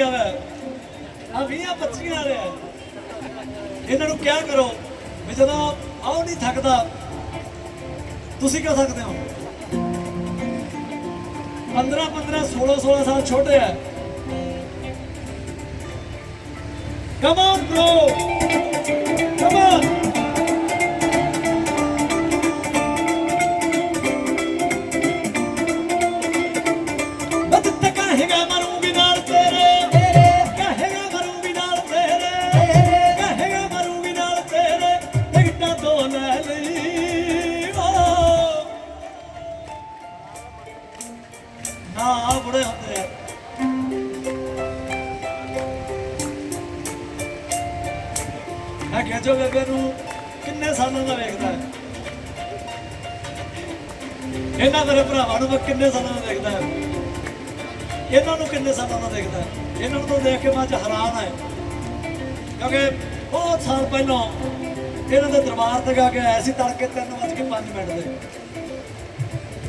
ਲੱਗਿਆ ਹੋਇਆ। ਆ 20 25 ਵਾਲੇ ਆ। ਇਹਨਾਂ ਨੂੰ ਕਿਆ ਕਰੋ ਵੀ ਜਦੋਂ ਆਉ ਨਹੀਂ ਥੱਕਦਾ, ਤੁਸੀਂ ਕਿਉਂ ਸਕਦੇ ਹੋ? 15 15 16 16 ਸਾਲ ਛੋਟੇ ਆ। Come on bro come on ਬਦ ਕਿੰਨੇ ਸਾਲਾਂ ਦਾ ਦੇਖਦਾ ਹੈ? ਇਹਨਾਂ ਨੂੰ ਕਿੰਨੇ ਸਾਲਾਂ ਦਾ ਦੇਖਦਾ ਹੈ? ਇਹਨਾਂ ਨੂੰ ਤਾਂ ਦੇਖ ਕੇ ਮੈਂ ਅੱਜ ਹੈਰਾਨ ਹੈ। ਕਿਉਂਕਿ ਬਹੁਤ ਸਾਲ ਪਹਿਲਾਂ ਇਹਨਾਂ ਦੇ ਦਰਬਾਰ ਤੇ ਗਾ ਕੇ ਆਇਆ ਸੀ, ਤੜਕੇ 3:05 ਮਿੰਟ ਦੇ।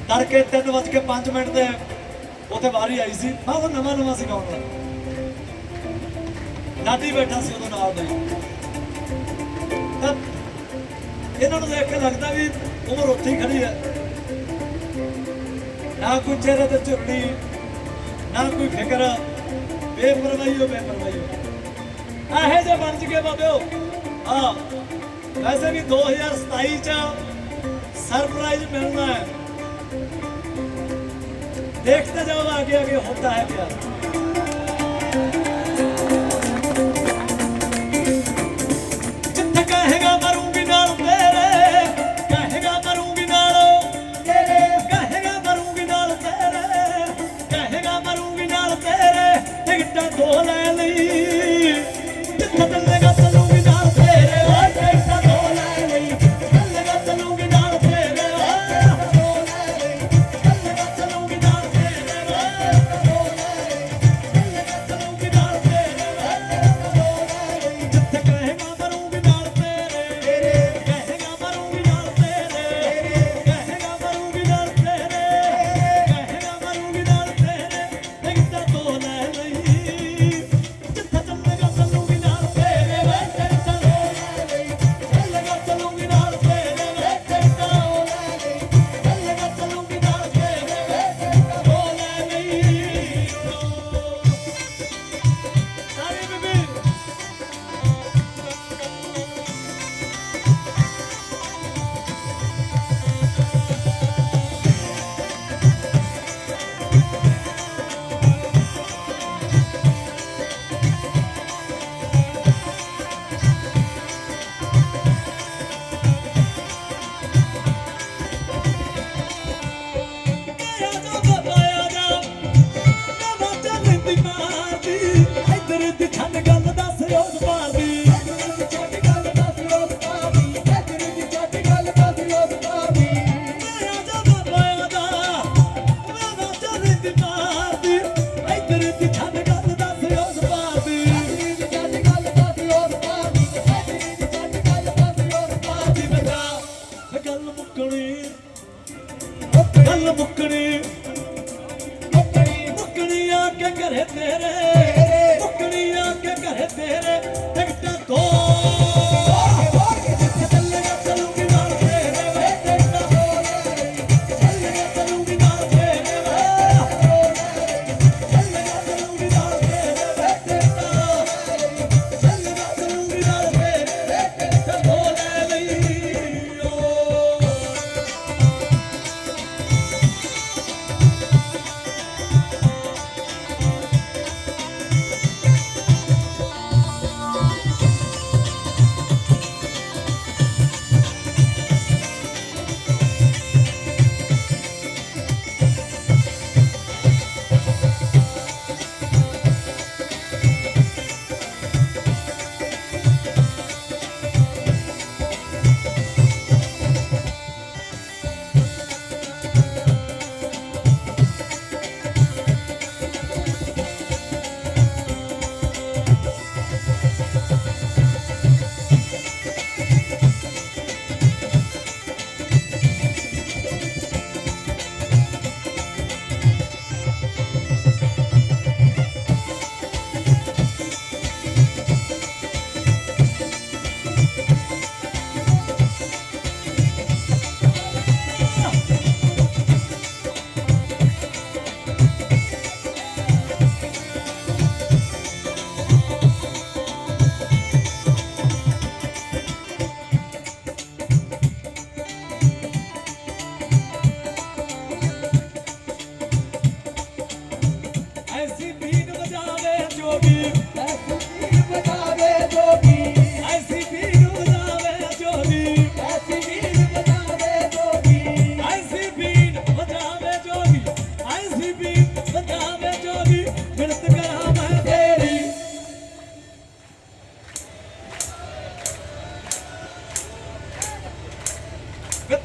ਤੜਕੇ 3:05 ਮਿੰਟ ਦੇ ਉੱਥੇ ਵਾਰੀ ਆਈ ਸੀ। ਮੈਂ ਉਹ ਨਵਾਂ ਨਵਾਂ ਸੀ ਗਾਉਣ ਵਾਲਾ ਬੈਠਾ ਸੀ ਉਦੋਂ ਨਾਲ ਦੇ। ਤਾਂ ਇਹਨਾਂ ਨੂੰ ਦੇਖ ਕੇ ਲੱਗਦਾ ਵੀ ਉਮਰ ਉੱਥੇ ਹੀ ਖੜੀ ਹੈ। నాకు చేరద చుట్టి నాకు ਫਿਕਰ, ਬੇਪਰਵਾਹੀਓ ਬੇਪਰਵਾਹੀਓ। ਆਹੇ ਜੇ ਬਣ ਚੁਕੇ ਬਾਬਿਓ। ਆ ਵੈਸੇ ਵੀ 2027 ਚ ਸਰਪ੍ਰਾਈਜ਼ ਮਿਲਣਾ ਹੈ। ਦੇਖਦੇ ਜਾਓ ਆਗੇ ਆਗੇ ਹੁੰਦਾ ਹੈ ਪਿਆਰ।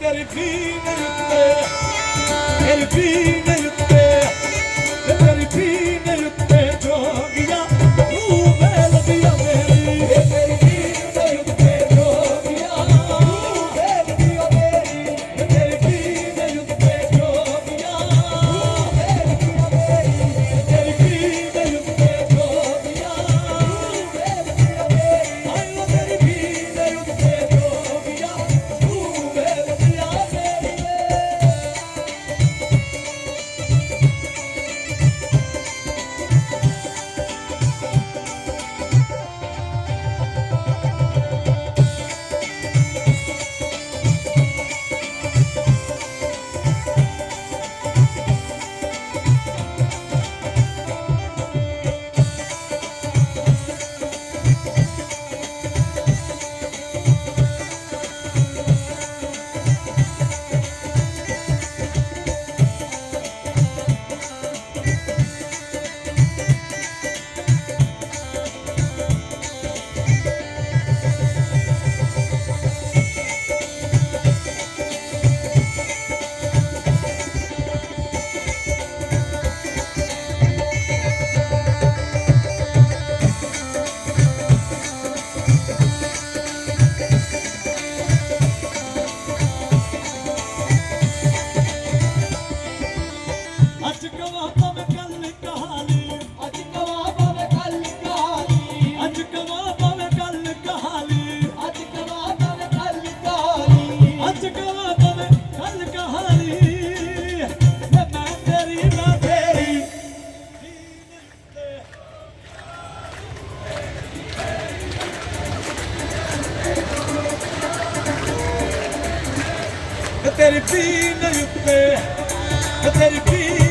Ele vinha, ele vinha. तेरी पी न युक्ते तेरी पी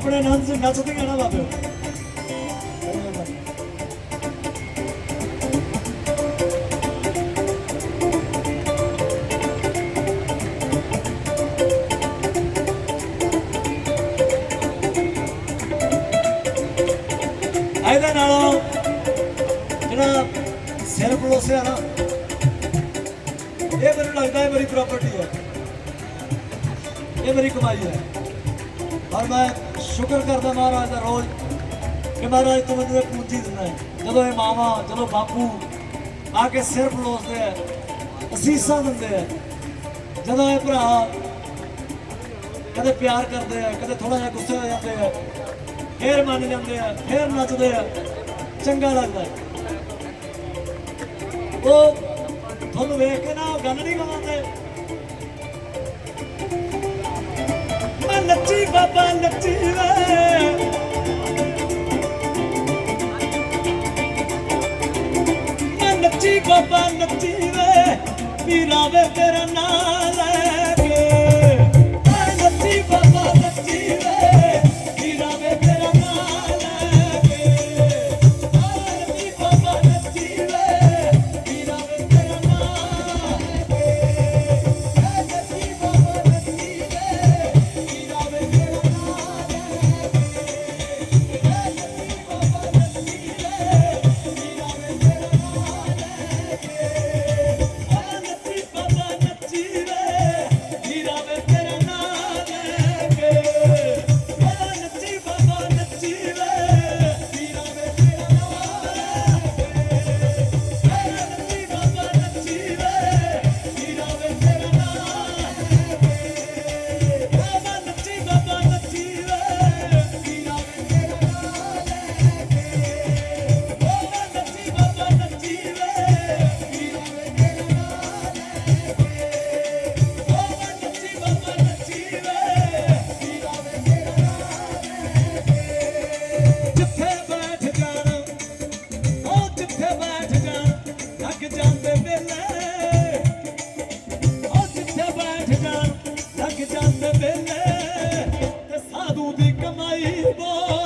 プレーなんつうかちょっとやらばく。ਸ਼ੁਕਰ ਕਰਦਾ ਮਹਾਰਾਜ ਦਾ ਰੋਜ਼ ਕਿ ਮਹਾਰਾਜ ਤੂੰ ਮੈਨੂੰ ਇੱਕ ਪੂੰਜੀ ਦਿੰਦਾ ਹੈ। ਜਦੋਂ ਇਹ ਮਾਵਾ, ਜਦੋਂ ਬਾਪੂ ਆ ਕੇ ਸਿਰ ਫਲੋਸਦੇ ਆ, ਅਸੀਸਾਂ ਦਿੰਦੇ ਆ, ਜਦੋਂ ਇਹ ਭਰਾ ਕਦੇ ਪਿਆਰ ਕਰਦੇ ਆ, ਕਦੇ ਥੋੜਾ ਜਿਹਾ ਗੁੱਸੇ ਹੋ ਜਾਂਦੇ ਆ, ਫੇਰ ਮੰਨ ਜਾਂਦੇ ਆ, ਫੇਰ ਨੱਚਦੇ ਆ, ਚੰਗਾ ਲੱਗਦਾ। ਉਹ ਤੁਹਾਨੂੰ ਵੇਖ ਕੇ ਨਾ ਉਹ ਗੱਲ ਨਹੀਂ ਕਰਾਉਂਦੇ ਨੱਚੀ ਬਾਬਾ ਨੱਚੀ ਵੇ। ਮੈਂ ਨੱਚੀ ਬਾਬਾ ਨੱਚੀ ਵੇ। ਪੀਰਾ ਵੇ ਤੇਰਾ ਨਾਮ more.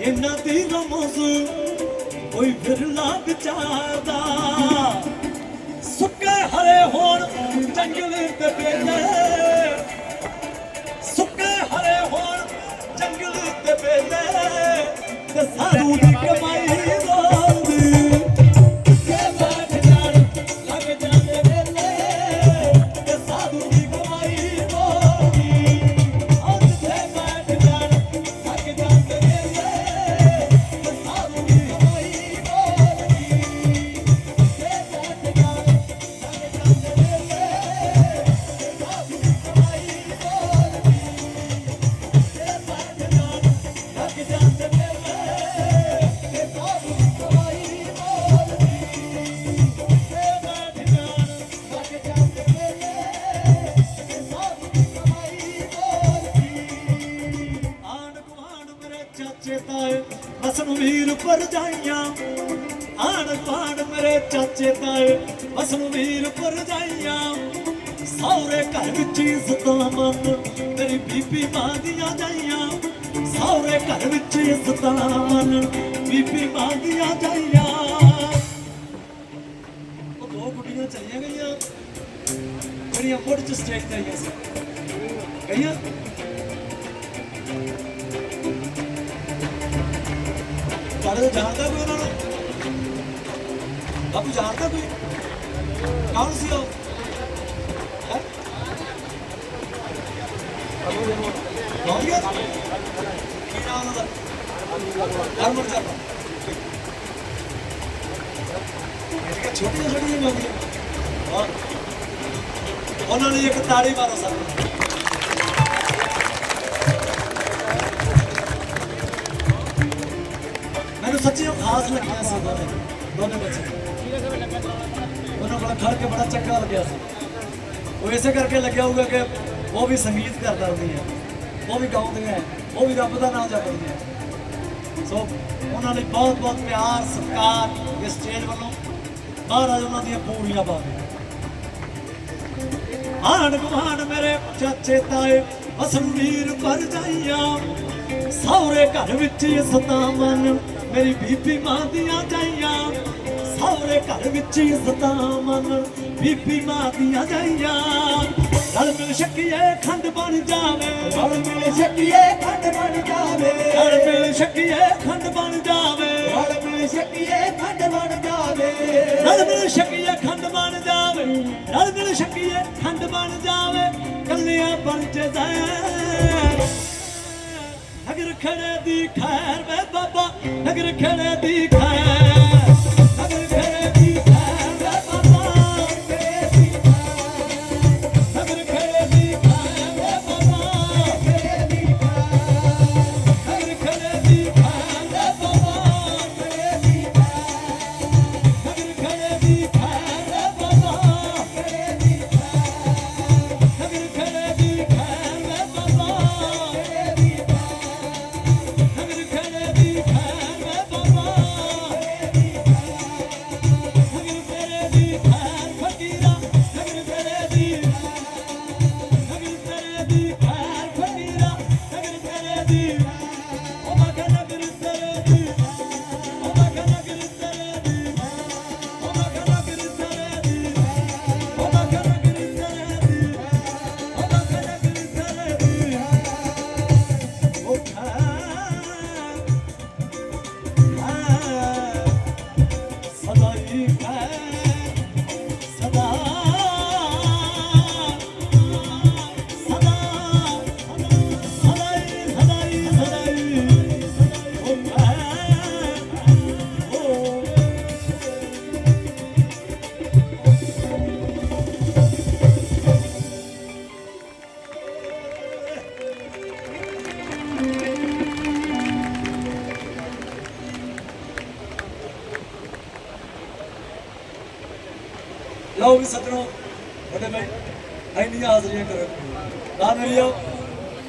ਇਹਨਾਂ ਦੀ ਰਮੋਜ਼ੂ ਕੋਈ ਫਿਰਲਾ ਵਿਚਾਰਦਾ ਸੁੱਕੇ ਹਰੇ ਹੋਣ ਜੰਗਲ ਤੇ ਬੇਲੇ ਸੁੱਕੇ ਹਰੇ ਹੋਣ ਜੰਗਲ ਤੇ ਬੇਲੇ ਤੇ ਦੀ ਕਮਾਈ ਚੇਤਾ ਏ ਅਸਲ ਵੀਰ ਪਰਜਾਈਆਂ ਸੌਰੇ ਘਰ ਵਿੱਚ ਇੱਜ਼ਤ ਮੰਨ ਤੇਰੀ ਬੀਬੀ ਮਾਂ ਦੀਆਂ ਜਾਈਆਂ ਘਰ ਵਿੱਚ ਇੱਜ਼ਤ ਮੰਨ ਬੀਬੀ ਮਾਂ ਦੀਆਂ ਉਹ ਦੋ ਗੁੱਡੀਆਂ ਚਲੀਆਂ ਗਈਆਂ। ਜਿਹੜੀਆਂ ਮੋੜ ਚ ਸਟੇਜ ਤੇ ਆਈਆਂ ਸੀ। ਗਈਆਂ? ਪਰ ਜਾਣਦਾ ਬਾਪੂ ਜਾਣਦਾ ਕੋਈ? ਕੌਣ ਸੀ ਉਹ? ਹੈਂ? ਕੀ ਨਾਮ ਉਹਦਾ? ਹਰਮਨ ਜਾਪਾ ਇਹ ਛੋਟੀਆਂ ਛੋਟੀਆਂ ਲੱਗਦੀਆਂ ਹਾਂ ਉਹਨਾਂ ਨੇ ਇੱਕ ਤਾੜੀ ਮਾਰੋ ਸਾਨੂੰ ਮੈਨੂੰ ਸੱਚੀ ਖਾਸ ਲੱਗਿਆ ਸੀ ਦੋਨੇ ਦੋਨੇ ਬੱਚੇ। ਉਹਨਾਂ ਬੜਾ ਖੜ ਕੇ ਬੜਾ ਚੰਗਾ ਲੱਗਿਆ ਸੀ। ਉਹ ਇਸੇ ਕਰਕੇ ਲੱਗਿਆ ਹੋਊਗਾ ਕਿ ਉਹ ਵੀ ਸੰਗੀਤ ਕਰਦਾ ਹੁੰਦੀਆਂ ਉਹ ਵੀ ਗਾਉਂਦੀਆਂ ਉਹ ਵੀ ਰੱਬ ਦਾ ਨਾਮ ਜਪਦੀਆਂ ਸੋ ਉਹਨਾਂ ਲਈ ਬਹੁਤ ਬਹੁਤ ਪਿਆਰ, ਸਤਿਕਾਰ ਇਸ ਸਟੇਜ ਵੱਲੋਂ। ਮਹਾਰਾਜ ਉਹਨਾਂ ਦੀਆਂ ਪੂਰੀਆਂ ਪਾਵੇ ਆਣ ਗੁਆਂਢ ਮੇਰੇ ਚਾਚੇ ਤਾਏ ਅਸਮੀਰ ਵੀਰ ਪਰ ਜਾਈਆਂ। ਸੌਰੇ ਘਰ ਵਿੱਚ ਇੱਜ਼ਤਾਂ ਮਨ, ਮੇਰੀ ਬੀਬੀ ਮਾਂ ਦੀਆਂ ਜਾਈਆਂ। ਸੌਰੇ ਘਰ ਵਿੱਚ ਇੱਜ਼ਤਾਂ ਮਨ ਬੀਬੀ ਮਾਂ ਦੀਆਂ ਜਾਈਆਂ। ਰਲ ਮਿਲ ਛਕੀਏ ਖੰਡ ਬਣ ਜਾਵੇ। ਰਲ ਮਿਲ ਛਕੀਏ ਖੰਡ ਬਣ ਜਾਵੇ। ਰਲ ਮਿਲ ਛਕੀਏ ਖੰਡ ਬਣ ਜਾਵੇ। ਰਲ ਮਿਲ ਛਕੀਏ ਖੰਡ ਬਣ ਜਾਵੇ। ਰਲ ਮਿਲ ਛਕੀਏ ਖੰਡ ਬਣ ਜਾਵੇ। ਰਲ ਮਿਲ ਛਕੀਏ ਖੰਡ ਬਣ ਜਾਵੇ। ਕੱਲਿਆਂ ਬਣ ਜਾਏ ਨਗਰ ਖੜੇ ਦੀ ਖੈਰ ਵੇ ਬਾਬਾ ਨਗਰ ਖੜੇ ਦੀ ਖੈਰ।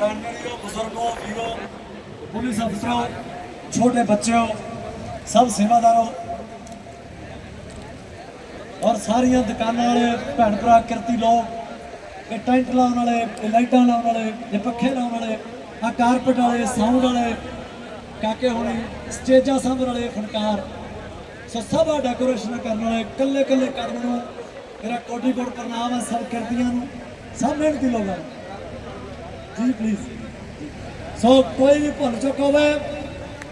ਭੈਣ ਮੇਰੀਓ ਬਜ਼ੁਰਗੋ, ਵੀਰੋ, ਪੁਲਿਸ ਅਫਸਰੋ, ਛੋਟੇ ਬੱਚਿਓ, ਸਭ ਸੇਵਾਦਾਰੋ ਔਰ ਸਾਰੀਆਂ ਦੁਕਾਨਾਂ ਵਾਲੇ, ਭੈਣ ਭਰਾ, ਕਿਰਤੀ ਲੋਕ, ਇਹ ਟੈਂਟ ਲਾਉਣ ਵਾਲੇ, ਇਹ ਲਾਈਟਾਂ ਲਾਉਣ ਵਾਲੇ, ਇਹ ਪੱਖੇ ਲਾਉਣ ਵਾਲੇ, ਆ ਕਾਰਪਟ ਵਾਲੇ ਸਾਊਂਡ ਵਾਲੇ, ਕਾਕੇ ਹੋਣੀ, ਸਟੇਜਾਂ ਸਾਂਭਣ ਵਾਲੇ ਫਨਕਾਰ। ਸੋ ਸਭ ਡੈਕੋਰੇਸ਼ਨ ਕਰਨ ਵਾਲੇ ਕੱਲੇ ਕੱਲੇ ਕਰਨ ਨੂੰ ਮੇਰਾ ਕੋਟੀ ਕੋਟ ਪ੍ਰਣਾਮ ਹੈ ਸਭ ਕਿਰਤੀਆਂ ਨੂੰ, ਸਭ ਮਿਹਨਤੀ ਲੋਕਾਂ ਨੂੰ। ਜੀ ਪਲੀਜ਼ ਸੋ ਕੋਈ ਵੀ ਭੁੱਲ ਚੁੱਕ ਹੋਵੇ,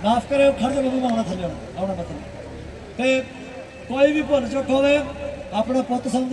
ਮਾਫ ਕਰਿਓ, ਖੜ ਜਾ ਬਾਬੂ, ਆਉਣਾ ਥੱਲੇ ਆਉਣਾ। ਮਤਲਬ ਤੇ ਕੋਈ ਵੀ ਭੁੱਲ ਚੁੱਕ ਹੋਵੇ, ਆਪਣਾ ਪੁੱਤ ਸਮਝ